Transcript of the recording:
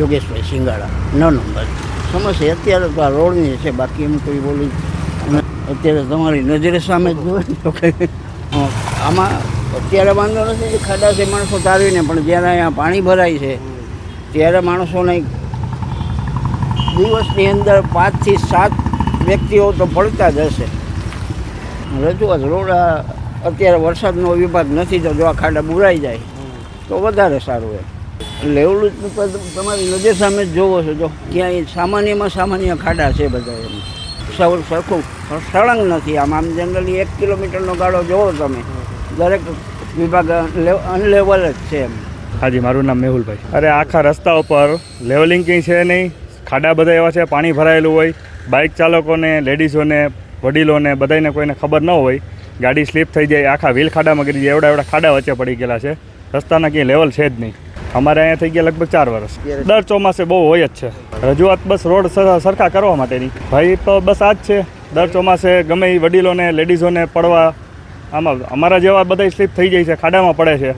યોગેશભાઈ સિંગાળા ન નંબર સમસ્યા અત્યારે તો આ રોડની છે, બાકી એમ કોઈ બોલી અત્યારે તમારી નજરે સામે જ જોવે તો આમાં અત્યારે વાંધો નથી કે ખાડા છે માણસો તારવીને પણ જ્યારે અહીંયા પાણી ભરાય છે, ત્યારે માણસોને દિવસની અંદર પાંચથી સાત વ્યક્તિઓ તો પડતા જ હશે. રજૂઆત રોડ અત્યારે વરસાદનો વિભાગ નથી, તો જો આ ખાડા બુરાઈ જાય, તો વધારે સારું એમ. લેવલું તમારી નજર સામે જ જોવો છો. જો ક્યાંય સામાન્યમાં સામાન્ય ખાડા છે બધા એમ. સૌ સરખું સળંગ નથી આમ. આમ જનરલી એક કિલોમીટરનો ગાળો જોવો તમે. દરેક વિભાગ અનલેવલ જ છે એમ. હાજી, મારું નામ મેહુલભાઈ. અરે, આખા રસ્તા ઉપર લેવલિંગ કંઈ છે નહીં. ખાડા બધા એવા છે, પાણી ભરાયેલું હોય. બાઇક ચાલકોને લેડીઝોને વડીલોને બધાને કોઈને ખબર ન હોય. ગાડી સ્લીપ થઈ જાય, આખા વ્હીલ ખાડામાં ગરી જાય. એવડા એવડા ખાડા વચ્ચે પડી ગયેલા છે. રસ્તાના ક્યાંય લેવલ છે જ નહીં. અમારે અહીંયા થઈ ગયા લગભગ ચાર વર્ષ. દર ચોમાસે બહુ હોય જ છે. રજૂઆત બસ રોડ સર- સરખા કરવા માટેની. ભાઈ તો બસ આ જ છે. દર ચોમાસે ગમે એ વડીલોને લેડીઝોને પડવા આમાં અમારા જેવા બધા સ્લીપ થઈ જાય છે ખાડામાં પડે છે.